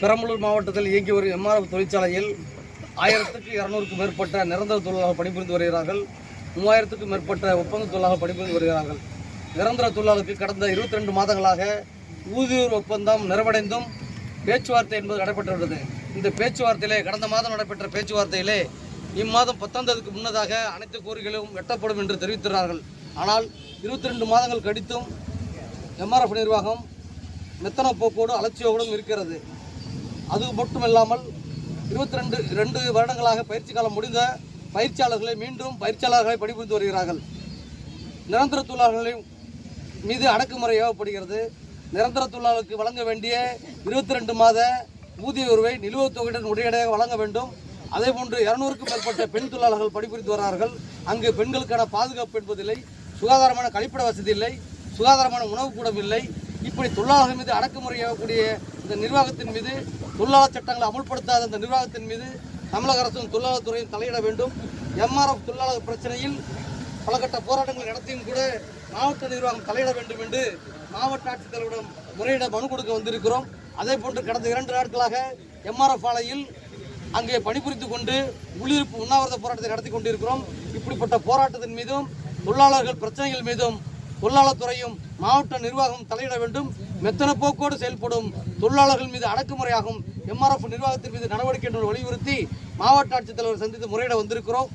பெரம்பலூர் மாவட்டத்தில் இயங்கி வரும் எம்ஆர்எஃப் தொழிற்சாலையில் ஆயிரத்துக்கு இரநூறுக்கும் மேற்பட்ட நிரந்தர தொழிலாளர்கள் பணிபுரிந்து வருகிறார்கள். மூவாயிரத்துக்கும் மேற்பட்ட ஒப்பந்த தொழிலாக பணிபுரிந்து வருகிறார்கள். நிரந்தர தொழிலாளருக்கு கடந்த இருபத்தி ரெண்டு மாதங்களாக ஊதியோர் ஒப்பந்தம் நிறைவடைந்தும் பேச்சுவார்த்தை என்பது நடைபெற்றுள்ளது. இந்த பேச்சுவார்த்தையிலே கடந்த மாதம் நடைபெற்ற பேச்சுவார்த்தையிலே இம்மாதம் பத்தொன்பதுக்கு முன்னதாக அனைத்து கோரிக்கைகளும் வெட்டப்படும் என்று தெரிவித்துள்ளார்கள் ஆனால் இருபத்தி ரெண்டு மாதங்கள் கடித்தும் எம்ஆர்எஃப் நிர்வாகம் மெத்தன போக்கோடு அலட்சியோடும் இருக்கிறது. அது மட்டுமில்லாமல் இருபத்தி ரெண்டு ரெண்டு வருடங்களாக பயிற்சி காலம் முடிந்த பயிற்சியாளர்களை மீண்டும் பயிற்சியாளர்களை பணிபுரிந்து வருகிறார்கள். நிரந்தர தொழிலாளர்களின் மீது அடக்குமுறை ஏவப்படுகிறது. நிரந்தர தொழிலாளருக்கு வழங்க வேண்டிய இருபத்தி ரெண்டு மாத ஊதிய உருவை நிலுவைத் தொகையுடன் உடனடியாக வழங்க வேண்டும். அதேபோன்று இருநூறுக்கும் மேற்பட்ட பெண் தொழிலாளர்கள் பணிபுரிந்து வருகிறார்கள் அங்கு பெண்களுக்கான பாதுகாப்பு என்பதில்லை. சுகாதாரமான கழிப்பிட வசதி இல்லை. சுகாதாரமான உணவு கூடம் இல்லை. இப்படி தொழிலாளர்கள் மீது அடக்குமுறையாகக்கூடிய இந்த நிர்வாகத்தின் மீது தொழிலாளர் சட்டங்களை அமுல்படுத்தாத இந்த நிர்வாகத்தின் மீது தமிழக அரசும் தொழிலாளர் துறையும் தலையிட வேண்டும். எம்ஆர்எஃப் தொழிலாளர் பிரச்சனையில் பல கட்ட போராட்டங்களை நடத்தியும் கூட மாவட்ட நிர்வாகம் தலையிட வேண்டும் என்று மாவட்ட ஆட்சித்தலைவரிடம் முறையிட மனு கொடுக்க வந்திருக்கிறோம். அதே போன்று கடந்த இரண்டு நாட்களாக எம்ஆர்எஃப் ஆலையில் அங்கே பணிபுரித்து கொண்டு உள்ளிருப்பு உண்ணாவிரத போராட்டத்தை நடத்தி கொண்டிருக்கிறோம். இப்படிப்பட்ட போராட்டத்தின் மீதும் தொழிலாளர்கள் பிரச்சனைகள் மீதும் தொழிலாளத்துறையும் மாவட்ட நிர்வாகம் தலையிட வேண்டும். மெத்தன போக்கோடு செயல்படும் தொழிலாளர்கள் மீது அடக்குமுறையாகும். எம்ஆர்எஃப் நிர்வாகத்தின் மீது நடவடிக்கை என்று வலியுறுத்தி மாவட்ட ஆட்சித்தலைவர் சந்தித்து முறையிட வந்திருக்கிறோம்.